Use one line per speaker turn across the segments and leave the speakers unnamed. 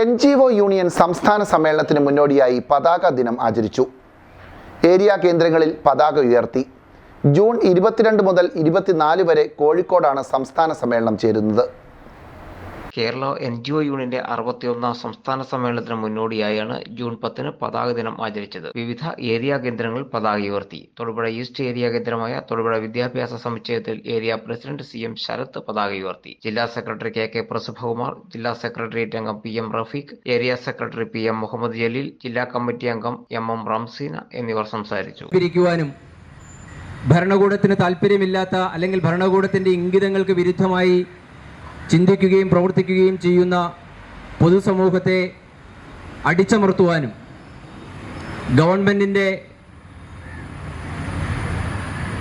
N G O union സംസ്ഥാന സമ്മേളനത്തിന് മുന്നോടിയായി പതാക ദിനം ആചരിച്ചു. ഏരിയ കേന്ദ്രങ്ങളിൽ പതാക ഉയർത്തി. ജൂൺ ഇരുപത്തിരണ്ട് മുതൽ ഇരുപത്തിനാല് വരെ കോഴിക്കോടാണ് സംസ്ഥാന സമ്മേളനം ചേരുന്നത്.
കേരള എൻ ജി ഒ യൂണിയന്റെ അറുപത്തിയൊന്നാം സംസ്ഥാന സമ്മേളനത്തിന് മുന്നോടിയായാണ് ജൂൺ പത്തിന് പതാക ദിനം ആചരിച്ചത്. വിവിധ ഏരിയ കേന്ദ്രങ്ങളിൽ പതാക ഉയർത്തി. തൊടുപുഴ ഈസ്റ്റ് ഏരിയ കേന്ദ്രമായ തൊടുപുഴ വിദ്യാഭ്യാസ സമുച്ചയത്തിൽ area president C M Sarath പതാക ഉയർത്തി. ജില്ലാ സെക്രട്ടറി കെ കെ പ്രസഭകുമാർ ജില്ലാ സെക്രട്ടേറിയറ്റ് അംഗം P M Rafeeq area secretary P M Muhammad Jaleel ജില്ലാ കമ്മിറ്റി അംഗം എം എം റംസീന എന്നിവർ സംസാരിച്ചു.
ഭരണകൂടത്തിന് താല്പര്യമില്ലാത്ത അല്ലെങ്കിൽ ഭരണകൂടത്തിന്റെ ഇംഗിതങ്ങൾക്ക് വിരുദ്ധമായി ചിന്തിക്കുകയും പ്രവർത്തിക്കുകയും ചെയ്യുന്ന പൊതുസമൂഹത്തെ അടിച്ചമർത്തുവാനും ഗവൺമെന്റിന്റെ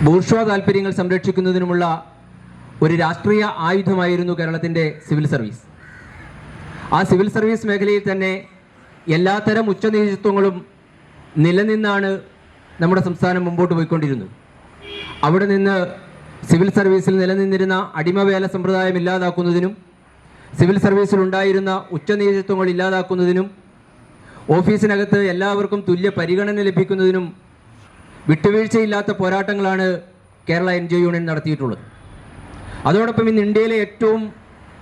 ബൂർഷ്വ താല്പര്യങ്ങൾ സംരക്ഷിക്കുന്നതിനുമുള്ള ഒരു രാഷ്ട്രീയ ആയുധമായിരുന്നു കേരളത്തിന്റെ സിവിൽ സർവീസ്. ആ സിവിൽ സർവീസ് മേഖലയിൽ തന്നെ എല്ലാത്തരം ഉച്ചനീചിത്വങ്ങളും നിലനിന്നാണ് നമ്മുടെ സംസ്ഥാനം മുമ്പോട്ട് പോയിക്കൊണ്ടിരുന്നത്. അവിടെ നിന്ന് സിവിൽ സർവീസിൽ നിലനിന്നിരുന്ന അടിമവേല സമ്പ്രദായം ഇല്ലാതാക്കുന്നതിനും സിവിൽ സർവീസിൽ ഉണ്ടായിരുന്ന ഉച്ചനീചിത്വങ്ങൾ ഇല്ലാതാക്കുന്നതിനും ഓഫീസിനകത്ത് എല്ലാവർക്കും തുല്യ പരിഗണന ലഭിക്കുന്നതിനും വിട്ടുവീഴ്ചയില്ലാത്ത പോരാട്ടങ്ങളാണ് കേരള എൻ ജി യൂണിയൻ നടത്തിയിട്ടുള്ളത്. അതോടൊപ്പം ഇന്ന് ഇന്ത്യയിലെ ഏറ്റവും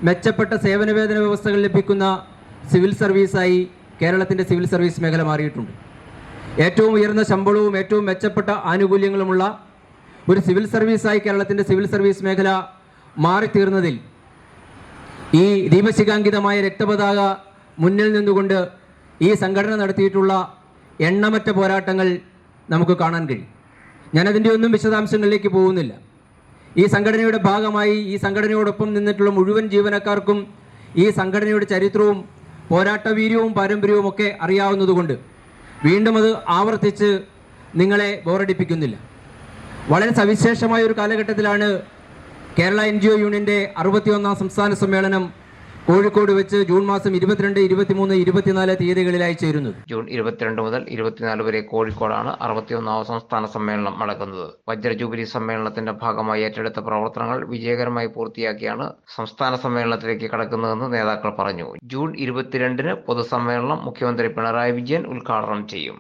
മെച്ചപ്പെട്ട സേവനവേതന വ്യവസ്ഥകൾ ലഭിക്കുന്ന സിവിൽ സർവീസായി കേരളത്തിന്റെ സിവിൽ സർവീസ് മേഖല മാറിയിട്ടുണ്ട്. ഏറ്റവും ഉയർന്ന ശമ്പളവും ഏറ്റവും മെച്ചപ്പെട്ട ആനുകൂല്യങ്ങളുമുള്ള ഒരു സിവിൽ സർവീസായി കേരളത്തിന്റെ സിവിൽ സർവീസ് മേഖല മാറിത്തീർന്നതിൽ ഈ ദീപശിഖാങ്കിതമായ രക്തപതാക മുന്നിൽ നിന്നുകൊണ്ട് ഈ സംഘടന നടത്തിയിട്ടുള്ള എണ്ണമറ്റ പോരാട്ടങ്ങൾ നമുക്ക് കാണാൻ കഴിയും. ഞാനതിന്റെ ഒന്നും വിശദാംശങ്ങളിലേക്ക് പോകുന്നില്ല. ഈ സംഘടനയുടെ ഭാഗമായി ഈ സംഘടനയോടൊപ്പം നിന്നിട്ടുള്ള മുഴുവൻ ജീവനക്കാർക്കും ഈ സംഘടനയുടെ ചരിത്രവും പോരാട്ടവീര്യവും പാരമ്പര്യവും ഒക്കെ അറിയാവുന്നതുകൊണ്ട് വീണ്ടും അത് ആവർത്തിച്ച് നിങ്ങളെ ബോറടിപ്പിക്കുന്നില്ല. വളരെ സവിശേഷമായ ഒരു കാലഘട്ടത്തിലാണ് കേരള എൻ ജി ഒ യൂണിയന്റെ അറുപത്തിയൊന്നാം സംസ്ഥാന സമ്മേളനം കോഴിക്കോട് വെച്ച് ജൂൺ മാസം ഇരുപത്തിരണ്ട് ഇരുപത്തിമൂന്ന് ഇരുപത്തിനാല് തീയതികളിലായി ചേരുന്നത്.
ജൂൺ ഇരുപത്തിരണ്ട് മുതൽ ഇരുപത്തിനാല് വരെ കോഴിക്കോടാണ് അറുപത്തിയൊന്നാം സംസ്ഥാന സമ്മേളനം നടക്കുന്നത്. വജ്ര ജൂബിലി സമ്മേളനത്തിന്റെ ഭാഗമായി ഏറ്റെടുത്ത പ്രവർത്തനങ്ങൾ വിജയകരമായി പൂർത്തിയാക്കിയാണ് സംസ്ഥാന സമ്മേളനത്തിലേക്ക് കടക്കുന്നതെന്ന് നേതാക്കൾ പറഞ്ഞു. ജൂൺ ഇരുപത്തിരണ്ടിന് പൊതുസമ്മേളനം മുഖ്യമന്ത്രി പിണറായി വിജയൻ ഉദ്ഘാടനം ചെയ്യും.